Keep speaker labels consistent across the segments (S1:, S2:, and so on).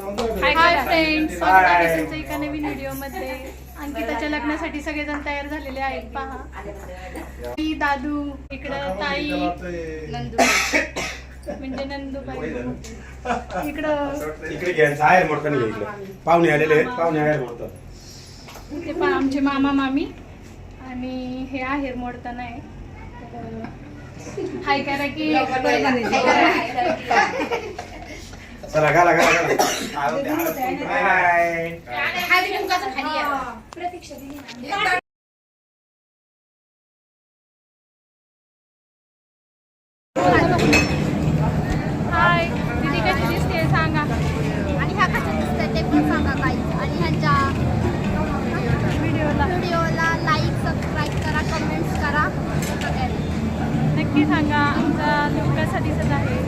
S1: Hi friends स्वागत एका नवीन व्हिडिओमध्ये अंकिताच्या लग्नासाठी सगळेजण तयार झालेले आहेत. पहा. मी दादू इकडं ताई म्हणजे नंदूबाई इकडं
S2: पाहुणे आलेले आहेत. पाहुणे
S1: ते पहा आमचे मामा मामी. आणि हे आहेर मोडताना आहे. हाय करा की.
S2: चला घाला घाला घाला हाय.
S1: हाय दीदी कशी दिसते सांगा
S3: आणि ह्या कशा दिसतात ते पण सांगा काही आणि ह्यांच्या
S1: व्हिडिओला
S3: व्हिडिओला लाईक सबस्क्राईब करा कमेंट्स करा सगळ्यांनी.
S1: नक्की सांगा आमचा लुक कसा दिसत आहे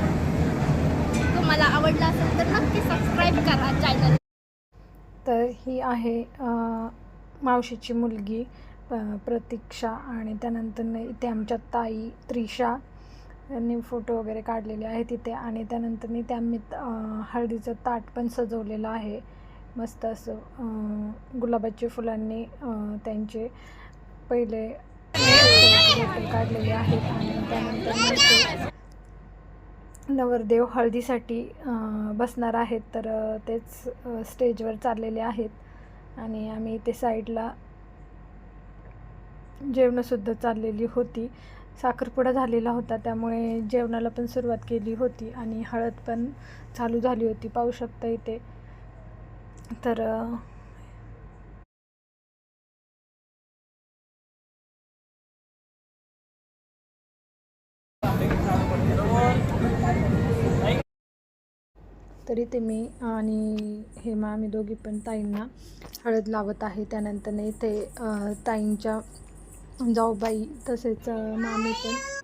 S3: तुम्हाला आवडला असेल तर नक्की सबस्क्राईब करा चॅनल
S4: तर ही आहे मावशीची मुलगी प प्रतीक्षा आणि त्यानंतर इथे आमच्या ताई त्रिशा यांनी फोटो वगैरे काढलेले आहेत तिथे आणि त्यानंतर त्या हळदीचं ताट पण सजवलेलं आहे. मस्त असं गुलाबाच्या फुलांनी त्यांचे पहिले काढलेले आहेत आणि त्यानंतर ते नवरदेव हळदीसाठी बसणार आहेत. तर तेच स्टेजवर चाललेले आहेत. आणि आम्ही इथे साईडला जेवणंसुद्धा चाललेली होती. साखरपुडा झालेला होता त्यामुळे जेवणाला पण सुरुवात केली होती आणि हळद पण चालू झाली होती. पाहू शकता इथे. तर तरी ते मी आणि हेमा आम्ही दोघी पण ताईंना हळद लावत आहे. त्यानंतर ते ताईंच्या जाऊबाई तसेच मामी पण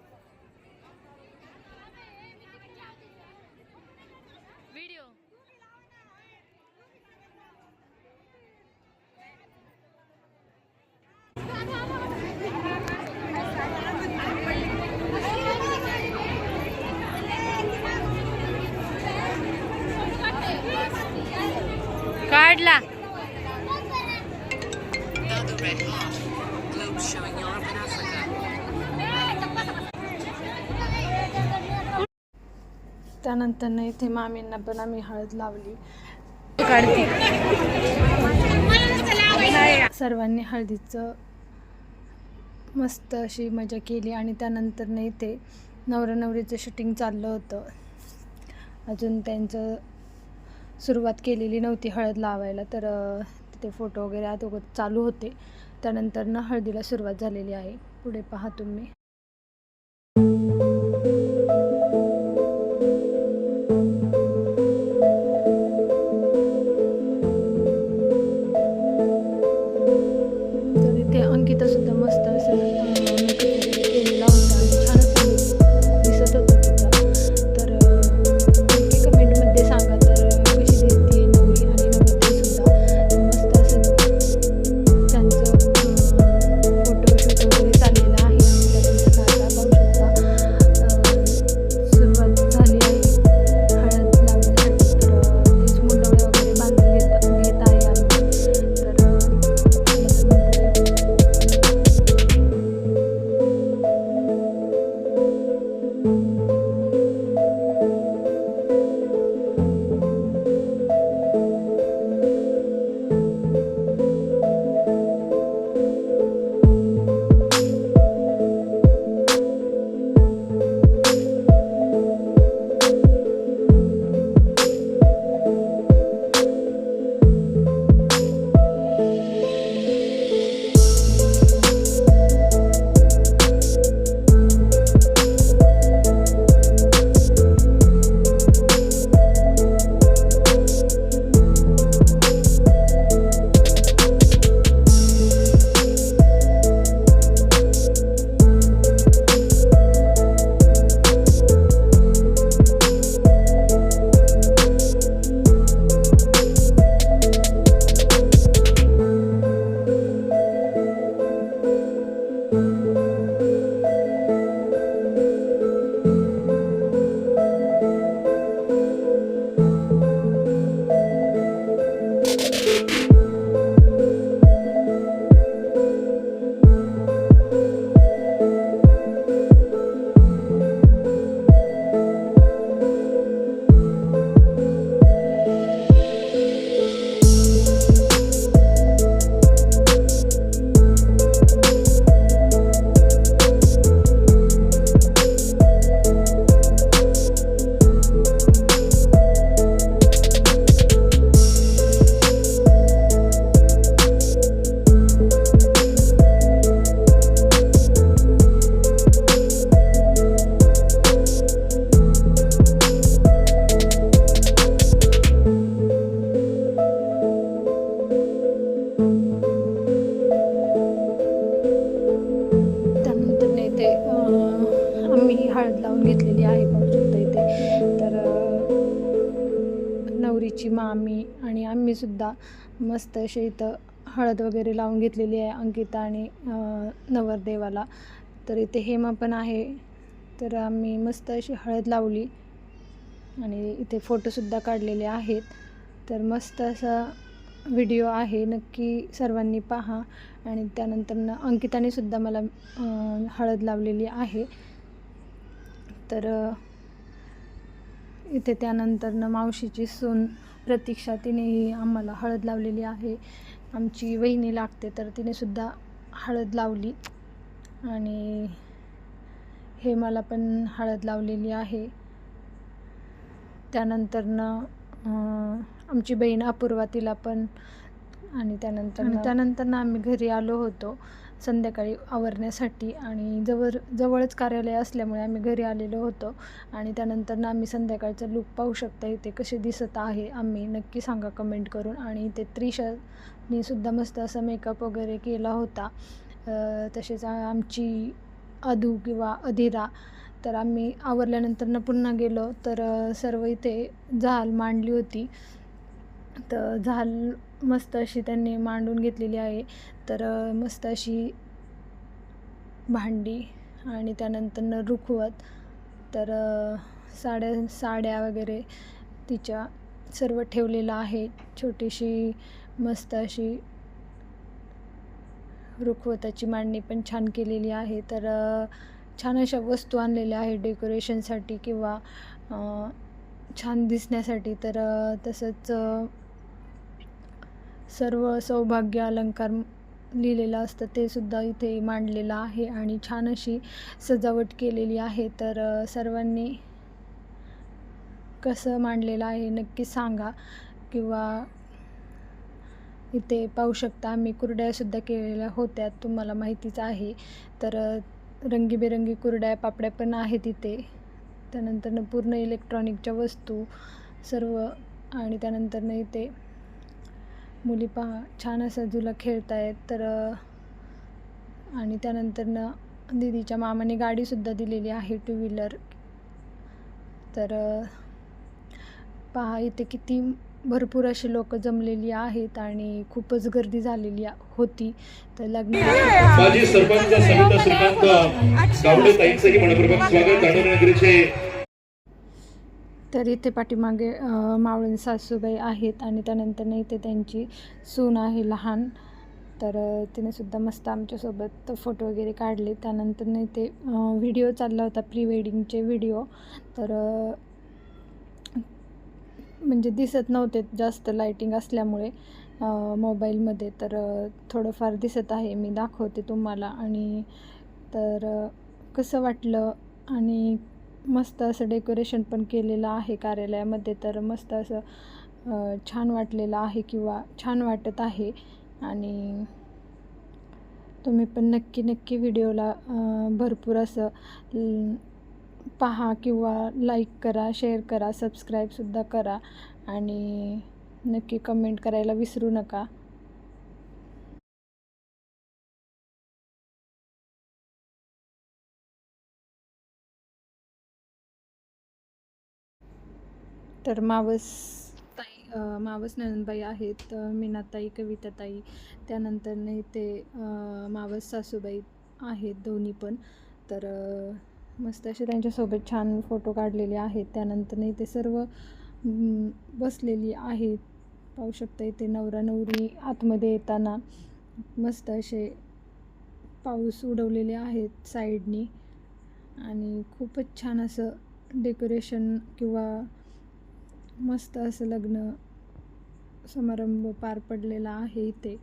S5: पडला
S4: त्यानंतर इथे मामींना पण आम्ही हळद लावली. सर्वांनी हळदीचं मस्त अशी मजा केली आणि त्यानंतर इथे नवरा नवरीचं शूटिंग चाललं होतं. अजून त्यांचं सुरुवात केलेली नव्हती हळद लावायला तर तिथे फोटो वगैरे अगोदर चालू होते. त्यानंतर ना हळदीला सुरुवात झालेली आहे. पुढे पहा तुम्ही. you. मस्त असे इथं हळद वगैरे लावून घेतलेली आहे अंकिता आणि नवरदेवाला. तर इथे हेमा पण आहे. तर आम्ही मस्त अशी हळद लावली आणि इथे फोटोसुद्धा काढलेले आहेत. तर मस्त असा व्हिडिओ आहे. नक्की सर्वांनी पहा. आणि त्यानंतर अंकिताने सुद्धा मला हळद लावलेली आहे. तर इथे त्यानंतरनं मावशीची सून प्रतीक्षा तिनेही आम्हाला हळद लावलेली आहे. आमची वहिनी लागते तर तिनेसुद्धा हळद लावली. आणि हे मला पण हळद लावलेली आहे. त्यानंतरनं आमची बहीण अपूर्वा तिला पण आणि त्यानंतर त्यानंतरनं आम्ही घरी आलो होतो. संध्याकाळी आवरण्यासाठी आणि जवळ जवळच कार्यालय असल्यामुळे आम्ही घरी आलेलो होतो. आणि त्यानंतरनं आम्ही संध्याकाळचा लुक पाहू शकता इथे कसे दिसत आहे आम्ही नक्की सांगा कमेंट करून. आणि इथे त्रिशानी सुद्धा मस्त असा मेकअप वगैरे केला होता. तसेच आमची अधू किंवा अधिरा तर आम्ही आवरल्यानंतरनं पुन्हा गेलो तर सर्व इथे झाल मांडली होती. तर झाल मस्त अशी त्यांनी मांडून घेतलेली आहे. तर मस्त अशी भांडी आणि त्यानंतर रुखवत. तर साड्या साड्या वगैरे तिच्या सर्व ठेवलेलं आहे. छोटीशी मस्त अशी रुखवताची मांडणी पण छान केलेली आहे. तर छान अशा वस्तू आणलेल्या आहेत डेकोरेशनसाठी किंवा छान दिसण्यासाठी. तर तसंच सर्व सौभाग्य अलंकार लिहिलेलं असतं. ते सुद्धा इथे मांडलेलं आहे आणि छान अशी सजावट केलेली आहे. तर सर्वांनी कसं मांडलेलं आहे नक्की सांगा किंवा इथे पाहू शकता. आम्ही कुरड्यासुद्धा केलेल्या होत्या. तुम्हाला माहितीच आहे. तर रंगीबेरंगी कुरड्या पापड्या पण आहेत इथे. त्यानंतरनं पूर्ण इलेक्ट्रॉनिकच्या वस्तू सर्व आणि त्यानंतरनं इथे मुली पहा छान असं झुला खेळतायत तर आणि त्यानंतरनं दीदीच्या मामाने गाडीसुद्धा दिलेली आहे टू व्हीलर तर पहा इथे किती भरपूर अशी लोक जमलेली आहेत आणि खूपच गर्दी झालेली होती. तर लग्न
S6: माजी सरपंच सविता श्रीकांत गावडे ताईंचंही मनपूर्वक स्वागत.
S4: तर इथे पाठीमागे अ, मावळण सासूबाई आहेत आणि त्यानंतर इथे त्यांची सून आहे लहान. तर तिनेसुद्धा तिने सुद्धा मस्त आमच्यासोबत फोटो वगैरे काढले. त्यानंतर इथे व्हिडिओ चालला होता प्री वेडिंगचे व्हिडिओ. तर म्हणजे दिसत नव्हते जास्त लाईटिंग असल्यामुळे मोबाईलमध्ये. तर थोडंफार दिसत आहे मी दाखवते तुम्हाला. आणि तर कसं वाटलं आणि मस्त असं डेकोरेशन पण केलेलं आहे कार्यालयामध्ये तर मस्त असं छान वाटलेलं आहे किंवा छान वाटत आहे. आणि तुम्ही पण नक्की नक्की व्हिडिओला भरपूर असं पहा किंवा लाईक करा शेअर करा सबस्क्राईबसुद्धा करा. आणि नक्की कमेंट करायला विसरू नका. तर मावस ताई मावस नंदबाई आहेत मीनाताई कविताताई त्यानंतर ते मावस सासूबाई आहेत दोन्ही पण. तर मस्त असे त्यांच्यासोबत छान फोटो काढलेले आहेत. त्यानंतर इथे सर्व बसलेली आहेत. पाहू शकता इथे नवरा नवरी आतमध्ये येताना मस्त असे पाऊस उडवलेले आहेत साईडनी. आणि खूपच छान असं डेकोरेशन किंवा मस्त असं लग्न समारंभ पार पडलेला आहे इथे.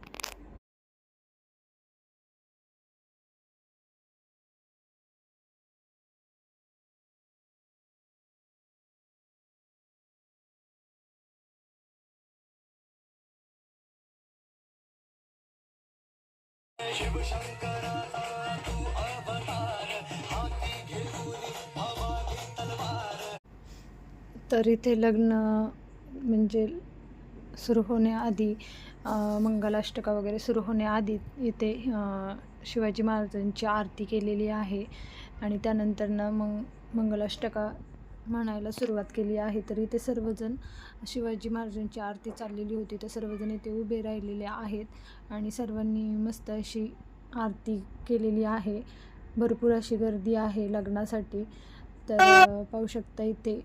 S4: तर इथे लग्न म्हणजे सुरू होण्याआधी मंगलाष्टका वगैरे सुरू होण्याआधी इथे शिवाजी महाराजांची आरती केलेली आहे. आणि त्यानंतरनं मग मंगलाष्टका म्हणायला सुरुवात केली आहे. तर इथे सर्वजण शिवाजी महाराजांची आरती चाललेली होती. तर सर्वजण इथे उभे राहिलेले आहेत. आणि सर्वांनी मस्त अशी आरती केलेली आहे. भरपूर अशी गर्दी आहे लग्नासाठी. तर पाहू शकता इथे.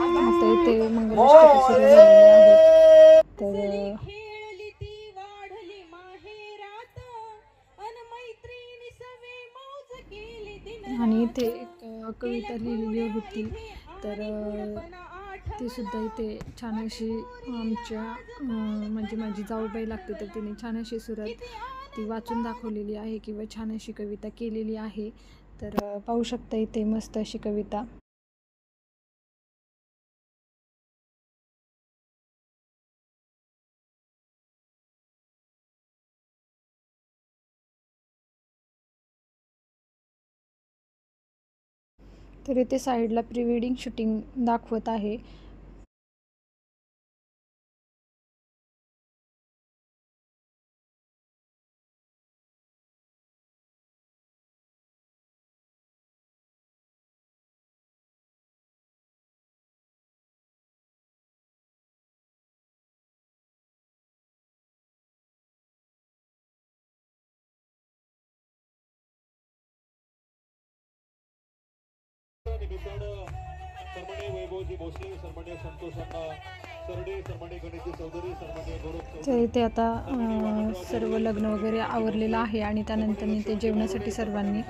S4: आता इथे मंगलाष्टका सुरू झालेली आहे तर अ,
S7: खेळली ती वाढली माहेरात. अन मैत्रिणी सवे मौज केली दिन
S4: आणि इथे एक कविता लिहिलेली होती. तर ती सुद्धा इथे छान अशी आमच्या म्हणजे माझी जाऊबाई लागते तर तिने छान अशी सुरत ती वाचून दाखवलेली आहे किंवा छान अशी कविता केलेली आहे. तर पाहू शकता इथे मस्त अशी कविता. तर इथे साईडला प्री वेडिंग शूटिंग दाखवत आहे.
S6: निमित्तानं सन्मान्य वैभवजी भोसले सन्मान्य गौरव
S4: तर इथे आता सर्व लग्न वगैरे आवरलेलं आहे आणि त्यानंतर ते जेवणासाठी सर्वांनी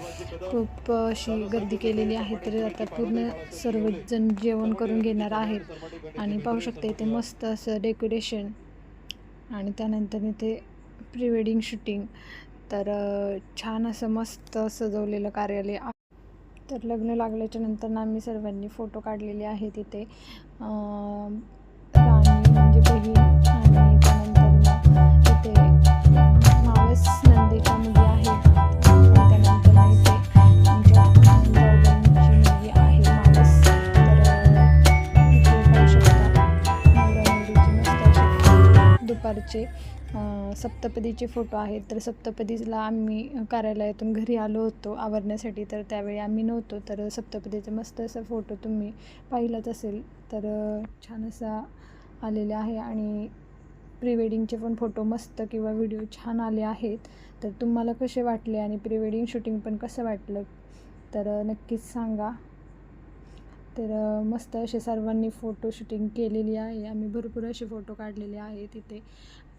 S4: खूप अशी गर्दी केलेली आहे तर आता पूर्ण सर्वजण जेवण करून घेणार आहेत. आणि पाहू शकता इथे मस्त असं डेकोरेशन आणि त्यानंतर इथे प्री वेडिंग शूटिंग तर छान असं मस्त सजवलेलं कार्यालय. तर लग्न लागल्याच्या नंतर आम्ही सर्वांनी फोटो काढलेले आहेत इथे. राणी म्हणजे बहीण आणि त्यानंतर इथे मावस नंदेच्या मुली आहेत इथे आमच्या मुलगी आहे मावस. तर दुपारचे सप्तपदीचे फोटो आहेत. तर सप्तपदीला आम्ही कार्यालयातून घरी आलो होतो आवरण्यासाठी. तर त्यावेळी आम्ही नव्हतो. तर सप्तपदीचा मस्त असा फोटो तुम्ही पाहिलाच असेल. तर छान असा आलेला आहे. आणि प्री वेडिंगचे पण फोटो मस्त किंवा व्हिडिओ छान आले आहेत. तर तुम्हाला कसे वाटले आणि प्री वेडिंग शूटिंग पण कसं वाटलं? तर नक्कीच सांगा. तर मस्त असे सर्वांनी फोटो शूटिंग केलेली आहे. आम्ही भरपूर असे फोटो काढलेले आहेत इथे.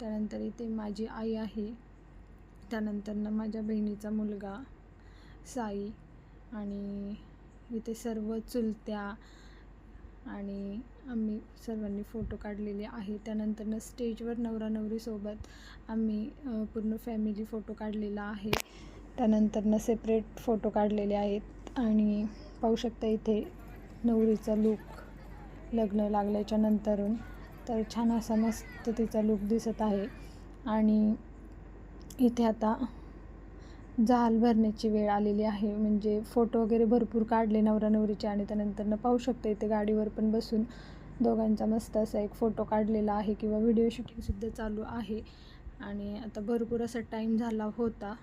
S4: त्यानंतर इथे माझी आई आहे. त्यानंतरनं माझ्या बहिणीचा मुलगा साई आणि इथे सर्व चुलत्या आणि आम्ही सर्वांनी फोटो काढलेले आहे. त्यानंतरनं स्टेजवर नवरा नवरीसोबत आम्ही पूर्ण फॅमिली फोटो काढलेला आहे. त्यानंतरनं सेपरेट फोटो काढलेले आहेत. आणि पाहू शकता इथे नवरीचा लूक लग्न लागल्याच्या नंतरून. तर छान असा मस्त तिचा लूक दिसत आहे. आणि इथे आता जाल भरण्याची वेळ आलेली आहे. म्हणजे फोटो वगैरे भरपूर काढले नवरा नवरीचे आणि त्यानंतरनं पाहू शकता इथे गाडीवर पण बसून दोघांचा मस्त असा एक फोटो काढलेला आहे किंवा व्हिडिओ शूटिंगसुद्धा चालू आहे. आणि आता भरपूर असा टाईम झाला होता.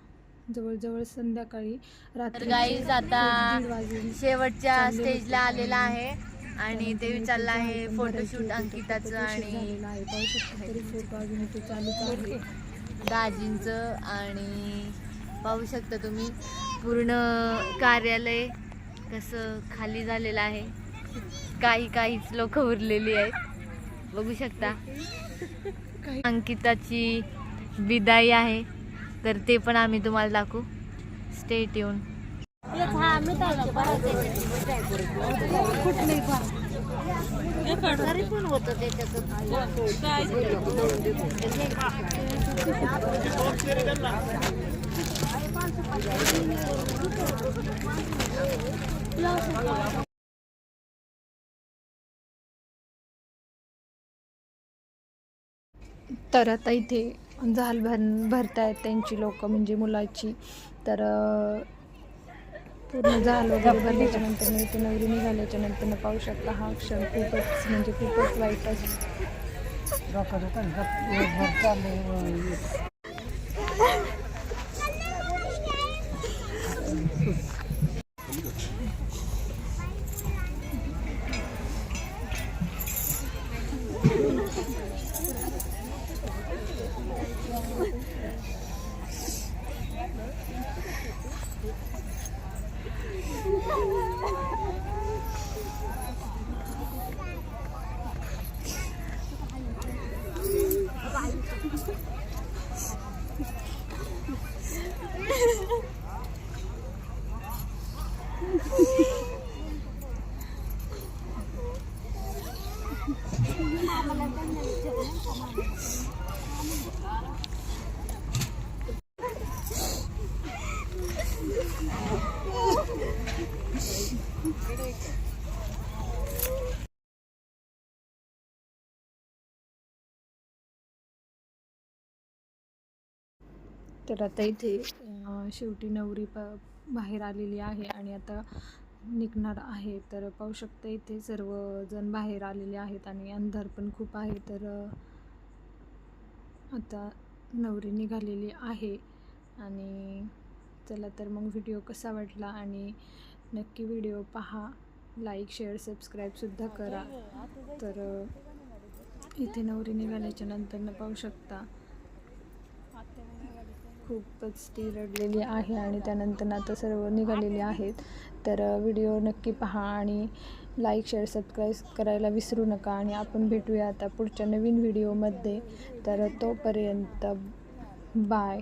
S4: जवळजवळ संध्याकाळी रात्री
S8: गाईज आता शेवटच्या स्टेजला आलेला आहे. आणि ते विचारलं आहे फोटोशूट अंकिताचं आणि दाजींचं आणि पाहू शकता तुम्ही पूर्ण कार्यालय कसं खाली झालेलं आहे. काही काहीच लोक उरलेली आहेत. बघू शकता. अंकिताची विदाई आहे. तर ते पण आम्ही तुम्हाला दाखवू. स्टेट येऊन
S4: तर आता इथे झाल भर भरतायत त्यांची लोक म्हणजे मुलाची. तर पूर्ण झालं वगैरे नंतर इथे नवरी निघाल्याच्या नंतर पाहू शकता हा क्षण खूपच म्हणजे खूपच वाईट असतो. तर आता इथे शेवटी नवरी प बाहेर आलेली आहे आणि आता निघणार आहे. तर पाहू शकता इथे सर्वजण बाहेर आलेले आहेत आणि अंधार पण खूप आहे. तर आता नवरी निघालेली आहे आणि चला तर मग व्हिडिओ कसा वाटला आणि नक्की व्हिडिओ पहा. लाईक शेअर सबस्क्राईबसुद्धा करा. तर इथे नवरी निघाल्याच्या नंतर पाहू शकता. खूपच ती रडलेली आहे आणि त्यानंतर आता सर्व निघालेले आहेत. तर व्हिडिओ नक्की पहा आणि लाईक शेअर सबस्क्राईब करायला विसरू नका आणि आपण भेटूया आता पुढच्या नवीन व्हिडिओमध्ये. तर तोपर्यंत बाय.